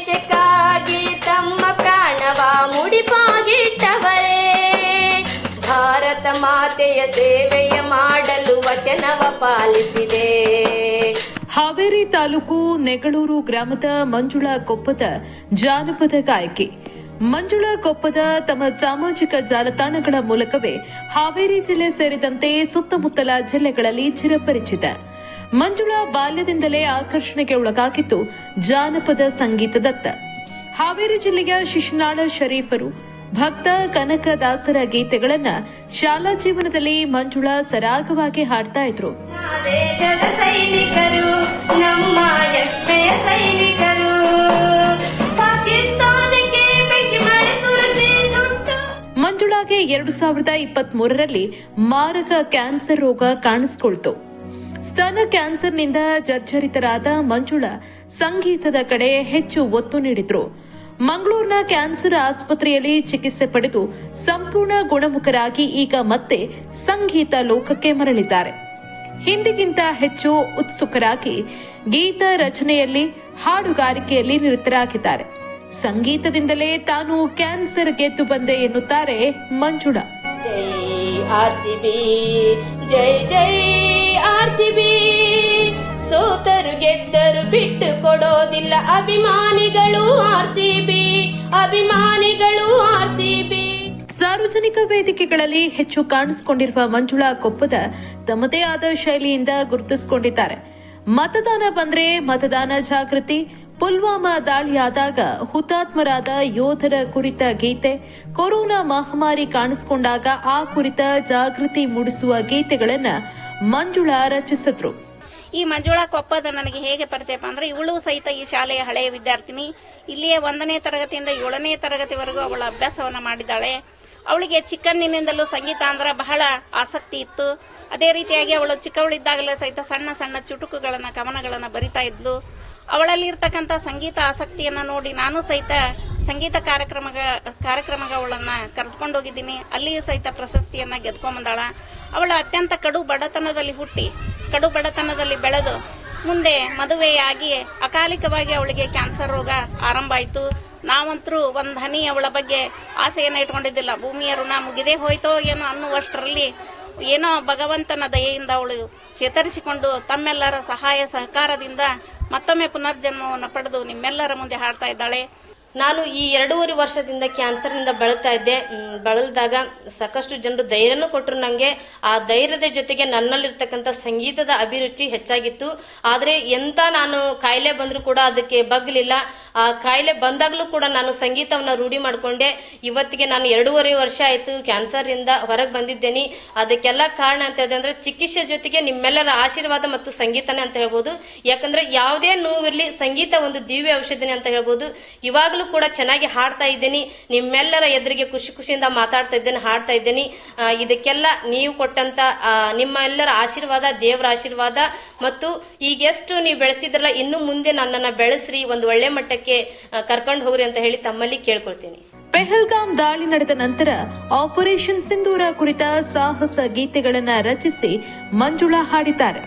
ದೇಶಕ್ಕಾಗಿ ತಮ್ಮ ಪ್ರಾಣವ ಮುಡಿಪಾಗಿಟ್ಟವರೇ. ಭಾರತ ಮಾತೆಯ ಸೇವೆಯ ಮಾಡಲು ವಚನವ ಪಾಲಿಸಿದೆ. ಹಾವೇರಿ ತಾಲೂಕು ನೆಗಳೂರು ಗ್ರಾಮದ ಮಂಜುಳಾ ಕೊಪ್ಪದ ಜಾನಪದ ಗಾಯಕಿ. ಮಂಜುಳಾ ಕೊಪ್ಪದ ತಮ್ಮ ಸಾಮಾಜಿಕ ಜಾಲತಾಣಗಳ ಮೂಲಕವೇ ಹಾವೇರಿ ಜಿಲ್ಲೆ ಸೇರಿದಂತೆ ಸುತ್ತಮುತ್ತಲ ಜಿಲ್ಲೆಗಳಲ್ಲಿ ಚಿರಪರಿಚಿತ. ಮಂಜುಳಾ ಬಾಲ್ಯದಿಂದಲೇ ಆಕರ್ಷಣೆಗೆ ಒಳಗಾಗಿದ್ದು ಜಾನಪದ ಸಂಗೀತದತ್ತ. ಹಾವೇರಿ ಜಿಲ್ಲೆಯ ಶಿಶುನಾಳ ಶರೀಫರು ಭಕ್ತ ಕನಕದಾಸರ ಗೀತೆಗಳನ್ನ ಶಾಲಾ ಜೀವನದಲ್ಲಿ ಮಂಜುಳಾ ಸರಾಗವಾಗಿ ಹಾಡ್ತಾ ಇದ್ರು. ಮಂಜುಳಾಗೆ ಎರಡು ಸಾವಿರದ ಇಪ್ಪತ್ತ್ ಮೂರರಲ್ಲಿ ಮಾರಕ ಕ್ಯಾನ್ಸರ್ ರೋಗ ಕಾಣಿಸಿಕೊಳ್ತು. ಸ್ತನ ಕ್ಯಾನ್ಸರ್ನಿಂದ ಜರ್ಜರಿತರಾದ ಮಂಜುಳಾ ಸಂಗೀತದ ಕಡೆ ಹೆಚ್ಚು ಒತ್ತು ನೀಡಿದ್ರು. ಮಂಗಳೂರಿನ ಕ್ಯಾನ್ಸರ್ ಆಸ್ಪತ್ರೆಯಲ್ಲಿ ಚಿಕಿತ್ಸೆ ಪಡೆದು ಸಂಪೂರ್ಣ ಗುಣಮುಖರಾಗಿ ಈಗ ಮತ್ತೆ ಸಂಗೀತ ಲೋಕಕ್ಕೆ ಮರಳಿದ್ದಾರೆ. ಹಿಂದಿಗಿಂತ ಹೆಚ್ಚು ಉತ್ಸುಕರಾಗಿ ಗೀತ ರಚನೆಯಲ್ಲಿ ಹಾಡುಗಾರಿಕೆಯಲ್ಲಿ ನಿರತರಾಗಿದ್ದಾರೆ. ಸಂಗೀತದಿಂದಲೇ ತಾನು ಕ್ಯಾನ್ಸರ್ ಗೆದ್ದು ಬಂದೆ ಎನ್ನುತ್ತಾರೆ ಮಂಜುಳಾ. ಜೈ ಸಿ ಬಿ ಜೈ ಜೈ ಆರ್ ಸಿ ಬಿ ಸೋತರು ಗೆದ್ದರು ಬಿಟ್ಟು ಕೊಡೋದಿಲ್ಲ ಅಭಿಮಾನಿಗಳು ಆರ್ ಸಿ ಬಿ ಅಭಿಮಾನಿಗಳು ಆರ್ ಸಿ ಬಿ ಸಾರ್ವಜನಿಕ ವೇದಿಕೆಗಳಲ್ಲಿ ಹೆಚ್ಚು ಕಾಣಿಸಿಕೊಂಡಿರುವ ಮಂಜುಳಾ ಕೊಪ್ಪದ ತಮ್ಮದೇ ಆದ ಶೈಲಿಯಿಂದ ಗುರುತಿಸಿಕೊಂಡಿದ್ದಾರೆ. ಮತದಾನ ಬಂದ್ರೆ ಮತದಾನ ಜಾಗೃತಿ, ಪುಲ್ವಾಮಾ ದಾಳಿಯಾದಾಗ ಹುತಾತ್ಮರಾದ ಯೋಧರ ಕುರಿತ ಗೀತೆ, ಕೊರೋನಾ ಮಹಾಮಾರಿ ಕಾಣಿಸಿಕೊಂಡಾಗ ಆ ಕುರಿತ ಜಾಗೃತಿ ಮೂಡಿಸುವ ಗೀತೆಗಳನ್ನ ಮಂಜುಳಾ ರಚಿಸಿದ್ರು. ಈ ಮಂಜುಳಾ ಕೊಪ್ಪದ ನನಗೆ ಹೇಗೆ ಪರಿಚಯಪ್ಪ ಅಂದ್ರೆ ಇವಳು ಸಹಿತ ಈ ಶಾಲೆಯ ಹಳೆಯ ವಿದ್ಯಾರ್ಥಿನಿ. ಇಲ್ಲಿಯೇ ಒಂದನೇ ತರಗತಿಯಿಂದ ಏಳನೇ ತರಗತಿವರೆಗೂ ಅವಳ ಅಭ್ಯಾಸವನ್ನ ಮಾಡಿದ್ದಾಳೆ. ಅವಳಿಗೆ ಚಿಕ್ಕಂದಿನಿಂದಲೂ ಸಂಗೀತ ಅಂದ್ರೆ ಬಹಳ ಆಸಕ್ತಿ ಇತ್ತು. ಅದೇ ರೀತಿಯಾಗಿ ಅವಳು ಚಿಕ್ಕವಳಿದ್ದಾಗಲೇ ಸಹಿತ ಸಣ್ಣ ಸಣ್ಣ ಚುಟುಕುಗಳನ್ನ, ಕವನಗಳನ್ನ ಬರಿತಾ ಇದ್ಲು. ಅವಳಲ್ಲಿ ಇರ್ತಕ್ಕಂಥ ಸಂಗೀತ ಆಸಕ್ತಿಯನ್ನ ನೋಡಿ ನಾನು ಸಹಿತ ಸಂಗೀತ ಕಾರ್ಯಕ್ರಮ ಕಾರ್ಯಕ್ರಮಗಳನ್ನ ಕರೆದುಕೊಂಡು ಹೋಗಿದ್ದೀನಿ. ಅಲ್ಲಿಯೂ ಸಹಿತ ಪ್ರಶಸ್ತಿಯನ್ನ ಗೆದ್ಕೊಂಬಂದಾಳ. ಅವಳ ಅತ್ಯಂತ ಕಡು ಬಡತನದಲ್ಲಿ ಹುಟ್ಟಿ, ಕಡು ಬಡತನದಲ್ಲಿ ಬೆಳೆದು, ಮುಂದೆ ಮದುವೆಯಾಗಿ ಅಕಾಲಿಕವಾಗಿ ಅವಳಿಗೆ ಕ್ಯಾನ್ಸರ್ ರೋಗ ಆರಂಭ ಆಯಿತು. ನಾವಂತರೂ ಒಂದು ಹನಿ ಅವಳ ಬಗ್ಗೆ ಆಸೆಯನ್ನು ಇಟ್ಕೊಂಡಿದ್ದಿಲ್ಲ. ಭೂಮಿಯ ಋಣ ಮುಗಿದೇ ಹೋಯ್ತೋ ಏನೋ ಅನ್ನುವಷ್ಟರಲ್ಲಿ ಏನೋ ಭಗವಂತನ ದಯೆಯಿಂದ ಅವಳು ಚೇತರಿಸಿಕೊಂಡು ತಮ್ಮೆಲ್ಲರ ಸಹಾಯ ಸಹಕಾರದಿಂದ ಮತ್ತೊಮ್ಮೆ ಪುನರ್ಜನ್ಮವನ್ನು ಪಡೆದು ನಿಮ್ಮೆಲ್ಲರ ಮುಂದೆ ಹಾಡ್ತಾ ಇದ್ದಾಳೆ. ನಾನು ಈ ಎರಡೂವರೆ ವರ್ಷದಿಂದ ಕ್ಯಾನ್ಸರ್ನಿಂದ ಬಳಲ್ತಾ ಇದ್ದೆ. ಬಳಲಿದಾಗ ಸಾಕಷ್ಟು ಜನರು ಧೈರ್ಯನೂ ಕೊಟ್ಟರು ನನಗೆ ಆ ಧೈರ್ಯದ ಜೊತೆಗೆ ನನ್ನಲ್ಲಿರ್ತಕ್ಕಂಥ ಸಂಗೀತದ ಅಭಿರುಚಿ ಹೆಚ್ಚಾಗಿತ್ತು. ಆದರೆ ಎಂತ ನಾನು ಕಾಯಿಲೆ ಬಂದರೂ ಕೂಡ ಅದಕ್ಕೆ ಬಗ್ಲಿಲ್ಲ. ಆ ಕಾಯಿಲೆ ಬಂದಾಗಲೂ ಕೂಡ ನಾನು ಸಂಗೀತವನ್ನು ರೂಢಿ ಮಾಡಿಕೊಂಡೆ. ಇವತ್ತಿಗೆ ನಾನು ಎರಡೂವರೆ ವರ್ಷ ಆಯಿತು ಕ್ಯಾನ್ಸರಿಂದ ಹೊರಗೆ ಬಂದಿದ್ದೇನೆ. ಅದಕ್ಕೆಲ್ಲ ಕಾರಣ ಅಂತ ಹೇಳಿದ್ರೆ ಚಿಕಿತ್ಸೆ ಜೊತೆಗೆ ನಿಮ್ಮೆಲ್ಲರ ಆಶೀರ್ವಾದ ಮತ್ತು ಸಂಗೀತನೇ ಅಂತ ಹೇಳ್ಬೋದು. ಯಾಕಂದ್ರೆ ಯಾವುದೇ ನೋವಿರಲಿ ಸಂಗೀತ ಒಂದು ದಿವ್ಯ ಔಷಧನೇ ಅಂತ ಹೇಳ್ಬೋದು. ಇವಾಗಲೂ ಕೂಡ ಚೆನ್ನಾಗಿ ಹಾಡ್ತಾ ಇದ್ದೀನಿ. ನಿಮ್ಮೆಲ್ಲರ ಎದುರಿಗೆ ಖುಷಿ ಖುಷಿಯಿಂದ ಮಾತಾಡ್ತಾ ಇದ್ದೇನೆ, ಹಾಡ್ತಾ ಇದ್ದೀನಿ. ಇದಕ್ಕೆಲ್ಲ ನೀವು ಕೊಟ್ಟಂತ ನಿಮ್ಮೆಲ್ಲರ ಆಶೀರ್ವಾದ, ದೇವರ ಆಶೀರ್ವಾದ. ಮತ್ತು ಈಗ ಎಷ್ಟು ನೀವು ಬೆಳೆಸಿದ್ರಲ್ಲ, ಇನ್ನು ಮುಂದೆ ನನ್ನನ್ನು ಬೆಳೆಸ್ರಿ, ಒಂದು ಒಳ್ಳೆ ಮಟ್ಟಕ್ಕೆ ಕರ್ಕೊಂಡು ಹೋಗ್ರಿ ಅಂತ ಹೇಳಿ ತಮ್ಮಲ್ಲಿ ಕೇಳ್ಕೊಳ್ತೀನಿ. ಪೆಹಲ್ಗಾಮ್ ದಾಳಿ ನಡೆದ ನಂತರ ಆಪರೇಷನ್ ಸಿಂಧೂರ ಕುರಿತ ಸಾಹಸ ಗೀತೆಗಳನ್ನ ರಚಿಸಿ ಮಂಜುಳಾ ಹಾಡಿದ್ದಾರೆ.